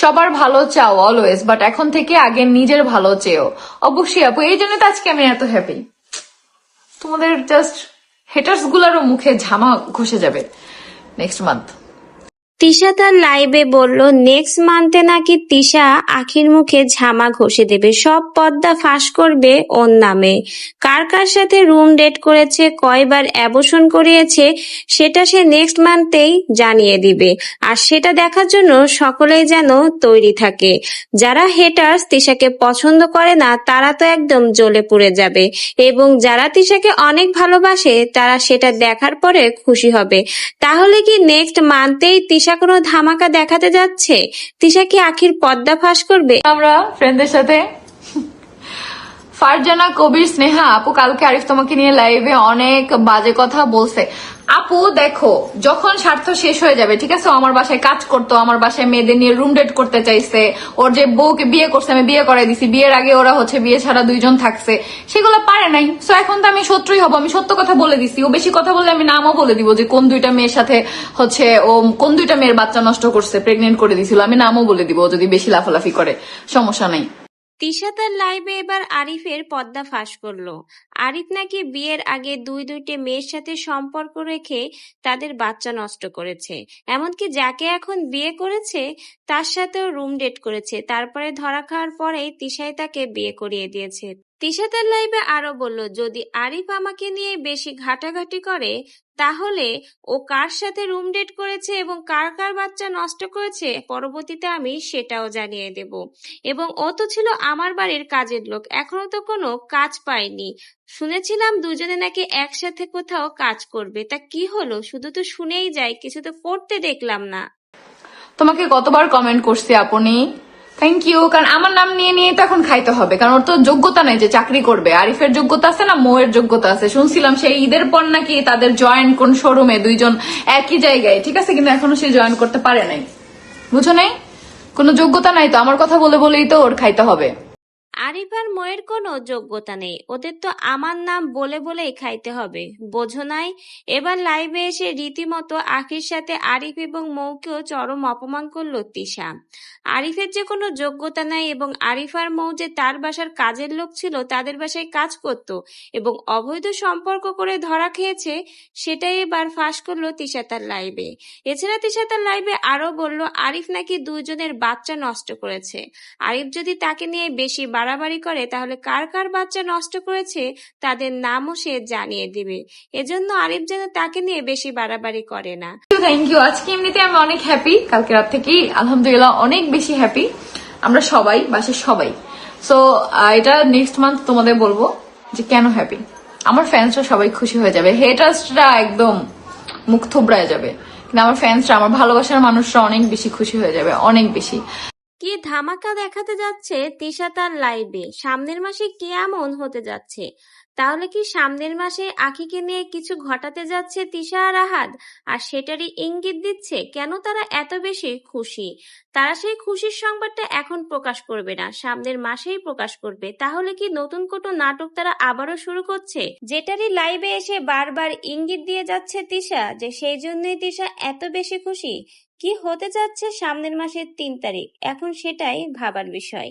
সবার ভালো চাও অলওয়েজ বাট এখন থেকে আগে নিজের ভালো চেয়েও অবশ্যই আপু, এই জন্য তো আজকে আমি এত হ্যাপি তোমাদের জাস্ট হেটার্স গুলারও মুখে ঝামা ঘষে যাবে। নেক্সট মান্থ তিশা তার লাইভে বলল নেক্সট মান্থে নাকি তিশা আখির মুখে ঝামা ঘষে দেবে। সব পদ্মা ফাঁস করবে ওর নামে। কার কার সাথে রুম ডেট করেছে, কয়বার অ্যাবসন করিয়েছে, সেটা সে নেক্সট মান্থেই জানিয়ে দিবে। আর সেটা দেখার জন্য সকলেই যেন তৈরি থাকে। যারা হেটার্স তিশাকে পছন্দ করে না, তারা তো একদম জ্বলে পুড়ে যাবে। এবং যারা তিশাকে অনেক ভালোবাসে, তারা সেটা দেখার পরে খুশি হবে। তাহলে কি নেক্সট মান্থেই তিশা কোনো ধামাকা দেখাতে যাচ্ছে? তিশা কি আখির পদ্মা ফাঁস করবে? আমরা ফ্রেন্ডদের সাথে। ফারজানা, কবির, স্নেহা, আপু কালকে আরিফ তোমাকে নিয়ে লাইভে অনেক বাজে কথা বলছে। আপু, দেখো, যখন স্বার্থ শেষ হয়ে যাবে, ঠিক আছে? আমার বাসায় কাজ করতো, আমার বাসায় মেয়েদের নিয়ে রুম ডেট করতে চাইছে। ওর যে বউকে বিয়ে করছে, আমি বিয়ে করাই দিছি। বিয়ের আগে ওরা হচ্ছে বিয়ে ছাড়া দুইজন থাকছে। সেগুলো পারে নাই। সো এখন তো আমি সত্যই হব, আমি সত্য কথা বলে দিছি। ও বেশি কথা বললে আমি নামও বলে দিব যে কোন দুইটা মেয়ের সাথে হচ্ছে ও কোন দুইটা মেয়ের বাচ্চা নষ্ট করছে প্রেগনেন্ট করে দিছিল। আমি নামও বলে দিব যদি বেশি লাফালাফি করে। সমস্যা নাই। তিশা তার লাইভে এবার আরিফের পদ্মা ফাঁস করল। আরিফ নাকি বিয়ের আগে দুই দুইটি মেয়ের সাথে সম্পর্ক রেখে তাদের বাচ্চা নষ্ট করেছে। এমনকি যাকে এখন বিয়ে করেছে, তার সাথেও রুম ডেট করেছে। তারপরে ধরা খাওয়ার পরেই তিশাই তাকে বিয়ে করিয়ে দিয়েছে। তিশা তার লাইভে আরও বলল, যদি আরিফ আমাকে নিয়ে বেশি ঘাটাঘাটি করে, তাহলে ও কার সাথে রুম ডেট করেছে এবং কার কার বাচ্চা নষ্ট করেছে, পরবর্তীতে আমি সেটাও জানিয়ে দেব। এবং ও তো ছিল আমার বাড়ির কাজের লোক, এখনও তো কোনো কাজ পায়নি। শুনেছিলাম দুজনে নাকি একসাথে কোথাও কাজ করবে। তা কি হলো? শুধু তো শুনেই যাই, কিছু তো করতে দেখলাম না। তোমাকে কতবার কমেন্ট করছি আপনি? থ্যাংক ইউ কারণ আমার নাম নিয়ে নিয়ে তো এখন খাইতে হবে। কারণ ওর তো যোগ্যতা নেই যে চাকরি করবে। আরিফের যোগ্যতা আছে না মোয়ের যোগ্যতা আছে? শুনছিলাম সেই ঈদের পর নাকি তাদের জয়েন কোন শোরুমে দুইজন একই জায়গায়, ঠিক আছে কিন্তু এখনও সে জয়েন করতে পারে নাই। বুঝো নাই? কোনো যোগ্যতা নাই তো? আমার কথা বলে বলেই তো ওর খাইতে হবে। আরিফ আর ময়ের কোনো যোগ্যতা নেই। ওদের তো আমার নাম বলে বলেই খাইতে হবে। বোঝো নাই, এবার লাইভে এসে রীতিমতো আখির সাথে আরিফ এবং মৌকেও চরম অপমান করল তিশা। আরিফের যে কোনো যোগ্যতা নাই এবং আরিফ আর মৌ যে তার বাসার কাজের লোক ছিল, তাদের বাসায় কাজ করত এবং অবৈধ সম্পর্ক করে ধরা খেয়েছে, সেটাই এবার ফাঁস করল তিশা তার লাইভে। এছাড়া তিশা তার লাইভে আরও বলল, আরিফ নাকি দুজনের বাচ্চা নষ্ট করেছে। আরিফ যদি তাকে নিয়ে বেশি বাড়াবাড়ি করে, তাহলে কার কার বাচ্চা নষ্ট করেছে তাদের নামও সে জানিয়ে দিবে। এজন্য আরিফ যেন তাকে নিয়ে বেশি বাড়াবাড়ি করে না। থ্যাংক ইউ আজকে এমনিতে আমি অনেক হ্যাপি কালকে রাত থেকেই আলহামদুলিল্লাহ অনেক বেশি হ্যাপি আমরা সবাই বাসে সবাই। সো এটা নেক্সট মান্থ তোমাদের বলব যে কেন হ্যাপি আমার ফ্যান্সরা সবাই খুশি হয়ে যাবে। হেটার্সরা একদম মুখ থুবড়ায় যাবে। কিন্তু আমার ফ্যান্সরা আমার ভালোবাসার মানুষরা অনেক বেশি খুশি হয়ে যাবে। অনেক বেশি। কি ধামাকা দেখাতে যাচ্ছে তিশা তার লাইভে সামনের মাসে কি এমন হতে যাচ্ছে? তাহলে কি সামনের মাসে আখিকে নিয়ে কিছু ঘটাতে যাচ্ছে তিশা আর আহাদ? আর সেটারই ইঙ্গিত দিচ্ছে, কেন তারা এত বেশি খুশি? তারা সেই খুশির সংবাদটা এখন প্রকাশ করবে না, সামনের মাসেই প্রকাশ করবে। তাহলে কি নতুন কোনো নাটক তারা আবারও শুরু করছে? যেটারই লাইভে এসে বারবার ইঙ্গিত দিয়ে যাচ্ছে তিশা যে সেই জন্যই তিশা এত বেশি খুশি। কি হতে যাচ্ছে সামনের মাসের তিন তারিখ? এখন সেটাই ভাবার বিষয়।